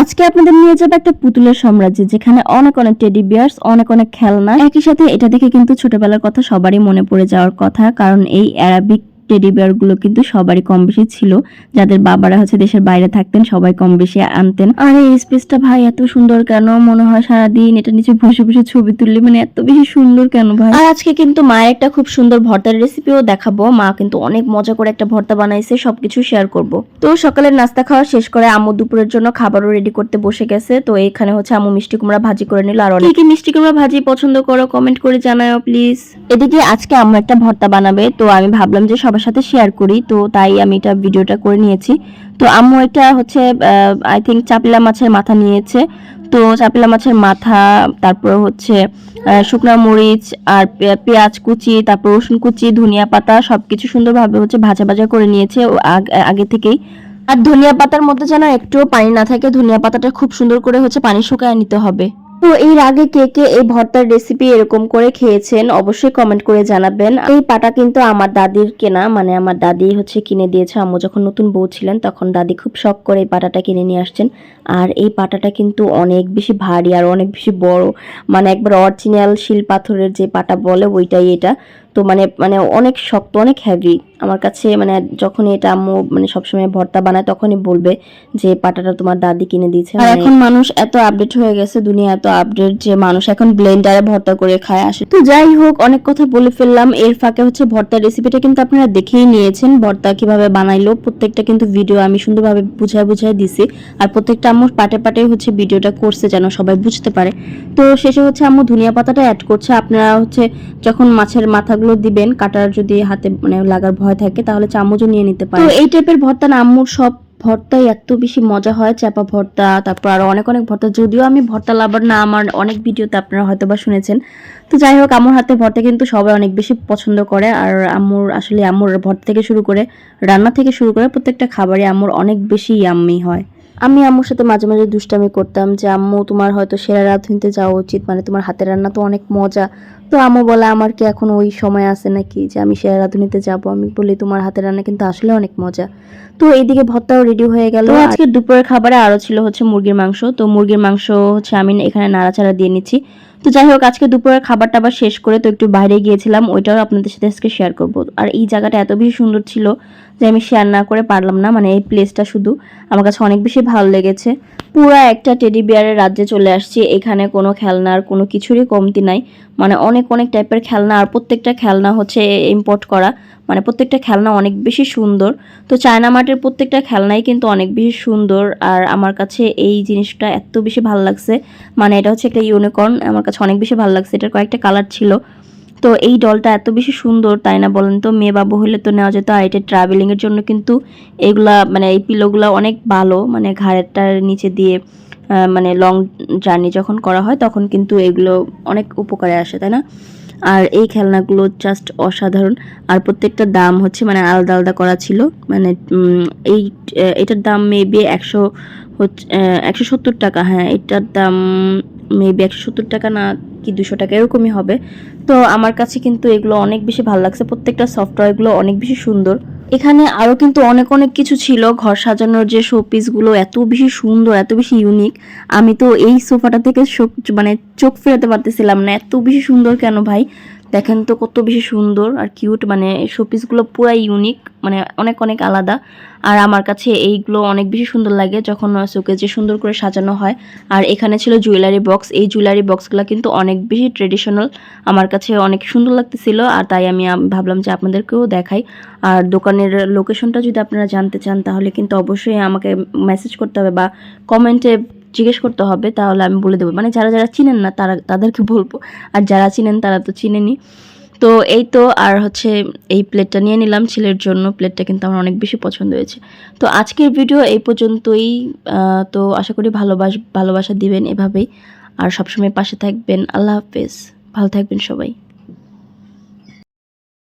আজকে আপনাদের নিয়ে যাবে একটা পুতুলের সাম্রাজ্য, যেখানে অনেক অনেক টেডি বিয়ার্স অনেক অনেক খেলনা। একই সাথে এটা দেখে কিন্তু ছোটবেলার কথা সবারই মনে পড়ে যাওয়ার কথা, কারণ এই অ্যারাবিক টেডি বিয়ারগুলো কিন্তু সবারই কম বেশি ছিল। যাদের বাবারা হচ্ছে দেশের বাইরে থাকতেন সবাই কম বেশি আনতেন। আর এই স্পেসটা ভাই এত সুন্দর কেন? মনে হয় সারাদিন এটা নিচে বসে বসে ছবি তুললে মানে এত বেশি সুন্দর কেন ভাই? আর আজকে কিন্তু মায়ের একটা খুব সুন্দর ভর্তার রেসিপিও দেখাবো। মা কিন্তু অনেক মজা করে একটা ভর্তা বানাইছে সবকিছু শেয়ার করব। তো সকালের নাস্তা খাওয়া শেষ করে আম্মু দুপুরের জন্য খাবারও রেডি করতে বসে গেছে। তো এখানে হচ্ছে আম্মু মিষ্টি কুমড়া ভাজি করে নিল। আর অনেক কি মিষ্টি কুমড়া ভাজি পছন্দ করো? কমেন্ট করে জানাও প্লিজ এদিকে আজকে আম্মু একটা ভর্তা বানাবে। তো আমি ভাবলাম যে সবার সাথে শেয়ার করি, তো তাই আমি এটা ভিডিওটা করে নিয়েছি। তো আম্মু এটা হচ্ছে আই থিঙ্ক চাপিলা মাছের মাথা নিয়েছে। তো চাপিলা মাছের মাথা, তারপর হচ্ছে শুকনা মরিচ আর পেঁয়াজ কুচি, তারপর রসুন কুচি, ধনিয়া পাতা সবকিছু সুন্দরভাবে হচ্ছে ভাজা ভাজা করে নিয়েছে আগে থেকেই। আর ধনিয়া পাতার মধ্যে যেন একটুও পানি না থাকে, ধনিয়া পাতাটা খুব সুন্দর করে হচ্ছে পানি শুকায় নিতে হবে। তো এর আগে কে কে এই ভর্তার রেসিপি এরকম করে খেয়েছেন অবশ্যই কমেন্ট করে জানাবেন। এই পাটা কিন্তু আমার দাদির কেনা মানে আমার দাদি হচ্ছে কিনে দিয়েছে। আম্মু যখন নতুন বউ ছিলেন, তখন দাদি খুব শখ করে এই পাটাটা কিনে নিয়ে আসছেন। আর এই পাটাটা কিন্তু অনেক বেশি ভারী আর অনেক বেশি বড়। মানে একবার অরিজিনাল শিল পাথরের যে পাটা বলে, ওইটাই এটা। তো মানে মানে অনেক শক্ত, অনেক হেভি আমার কাছে মানে যখন এটা আম্মু মানে সবসময় ভর্তা বানায় তখনই বলবে যে পাটাটা তোমার দাদি কিনে দিয়েছে। আর এখন মানুষ এত আপডেট হয়ে গেছে দুনিয়া এত আপডেট যে মানুষ এখন ব্লেন্ডারে ভর্তা করে খায়। আসে তো যাই হোক অনেক কথা বলে ফেললাম। এর ফাঁকে হচ্ছে ভর্তার রেসিপিটা কিন্তু আপনারা দেখেই নিয়েছেন ভর্তা কীভাবে বানাইলো। প্রত্যেকটা কিন্তু ভিডিও আমি সুন্দরভাবে বুঝায় বুঝায় দিছি। আর প্রত্যেকটা আম্মুর পাটে পাটে হচ্ছে ভিডিওটা করছে যেন সবাই বুঝতে পারে। তো শেষে হচ্ছে আম্মু ধনিয়া পাতাটা অ্যাড করছে। আপনারা হচ্ছে যখন মাছের মাথাগুলো দিবেন কাটার যদি হাতে মানে লাগার ভয় থাকে, তাহলে চামচও নিয়ে নিতে পারে। তো এই টাইপের ভর্তা না, আম্মুর সব ভর্তাই এত বেশি মজা হয় চাপা ভর্তা, তারপর আরও অনেক অনেক ভর্তা। যদিও আমি ভর্তা লাভার না, আমার অনেক ভিডিওতে আপনারা হয়তো বা শুনেছেন। তো যাই হোক আমার হাতে ভর্তা কিন্তু সবাই অনেক বেশি পছন্দ করে, আর আম্মুর, আসলে আম্মুর ভর্তা থেকে শুরু করে, রান্না থেকে শুরু করে প্রত্যেকটা খাবারে আম্মুর অনেক বেশি ইয়াম্মি হয়। আমি আম্মুর সাথে মাঝে মাঝে দুষ্টামি করতাম যে, আম্মু, তোমার হয়তো সেরা রাঁধুনিতে যাওয়া উচিত। মানে তোমার হাতের রান্না তো অনেক মজা। তো আম্মু বলে, আমার কি এখন ওই সময় আছে নাকি যে, আমি সেরা রাঁধুনিতে যাব? আমি বলি, তোমার হাতের রান্না কিন্তু আসলে অনেক মজা। তো এইদিকে ভর্তাও রেডি হয়ে গেল। আজকে দুপুরের খাবারে আরও ছিল হচ্ছে মুরগির মাংস। তো মুরগির মাংস হচ্ছে আমি এখানে নাড়াচাড়া দিয়ে নিচ্ছি। তো যাই হোক, আজকে দুপুরের খাবার টাবার শেষ করে তো একটু বাইরে গিয়েছিলাম, ওইটাও আপনাদের সাথে আজকে শেয়ার করব। আর এই জায়গাটা এত বেশি সুন্দর ছিল যে আমি শেয়ার না করে পারলাম না মানে এই প্লেসটা শুধু। আমার কাছে অনেক বেশি ভালো লেগেছে। পুরো একটা টেডি বিয়ারের রাজ্যে চলে আসছি। এখানে কোনো খেলনার কোনো কিছুরই কমতি নাই। মানে অনেক অনেক টাইপের খেলনা আর প্রত্যেকটা খেলনা হচ্ছে ইম্পোর্ট করা। মানে প্রত্যেকটা খেলনা অনেক বেশি সুন্দর। তো চায়না মার্টের প্রত্যেকটা খেলনাই কিন্তু অনেক বেশি সুন্দর। আর আমার কাছে এই জিনিসটা এত বেশি ভালো লাগছে। মানে এটা হচ্ছে একটা ইউনিকর্ন আমার কাছে অনেক বেশি ভালো লাগছে। এটার কয়েকটা কালার ছিল। তো এই ডলটা এত বেশি সুন্দর, তাই না বলেন তো? মেয়ে বাবু হলে তো নেওয়া যেত, আর এটা ট্রাভেলিং এর জন্য কিন্তু এগুলা মানে এই পিলোগুলো অনেক ভালো মানে ঘাড়েরটার নিচে দিয়ে মানে লং জার্নি যখন করা হয়, তখন কিন্তু এগুলো অনেক উপকারে আসে, তাই না? আর এই খেলনাগুলো জাস্ট অসাধারণ। আর প্রত্যেকটা দাম হচ্ছে মানে আলাদা আলাদা করা ছিল মানে এই এটার দাম মেবি একশো হচ্ছে একশো সত্তর টাকা হ্যাঁ এটার দাম মেবি একশো সত্তর টাকা না কি দুশো টাকা, এরকমই হবে। তো আমার কাছে কিন্তু এগুলো অনেক বেশি ভালো লাগছে। প্রত্যেকটা সফটওয়্যারগুলো অনেক বেশি সুন্দর। এখানে আরও কিন্তু অনেক অনেক কিছু ছিল। ঘর সাজানোর যে শোপিসগুলো এত বেশি সুন্দর, এত বেশি ইউনিক আমি তো এই সোফাটা থেকে মানে চোখ ফেরাতে পারতেছিলাম না। এত বেশি সুন্দর কেন ভাই? দেখেন তো কত বেশি সুন্দর আর কিউট মানে শোপিসগুলো পুরাই ইউনিক মানে অনেক অনেক আলাদা। আর আমার কাছে এইগুলো অনেক বেশি সুন্দর লাগে যখন যে সুন্দর করে সাজানো হয়। আর এখানে ছিল জুয়েলারি বক্স এই জুয়েলারি বক্সগুলো কিন্তু অনেক বেশি ট্রেডিশনাল আমার কাছে অনেক সুন্দর লাগতেছিল। আর তাই আমি ভাবলাম যে আপনাদেরকেও দেখাই। আর দোকানের লোকেশনটা যদি আপনারা জানতে চান, তাহলে কিন্তু অবশ্যই আমাকে মেসেজ করতে হবে বা কমেন্টে জিজ্ঞেস করতে হবে, তাহলে আমি বলে দেবো। মানে যারা যারা চিনেন না, তারা, তাদেরকে বলব। আর যারা চিনেন, তারা তো চিনেনি। তো এই তো, আর হচ্ছে এই প্লেটটা নিয়ে নিলাম ছেলের জন্য। প্লেটটা কিন্তু আমার অনেক বেশি পছন্দ হয়েছে। তো আজকের ভিডিও এই পর্যন্তই। তো আশা করি ভালোবাস, ভালোবাসা দিবেন এভাবেই। আর সবসময় পাশে থাকবেন। আল্লাহ হাফেজ। ভালো থাকবেন সবাই।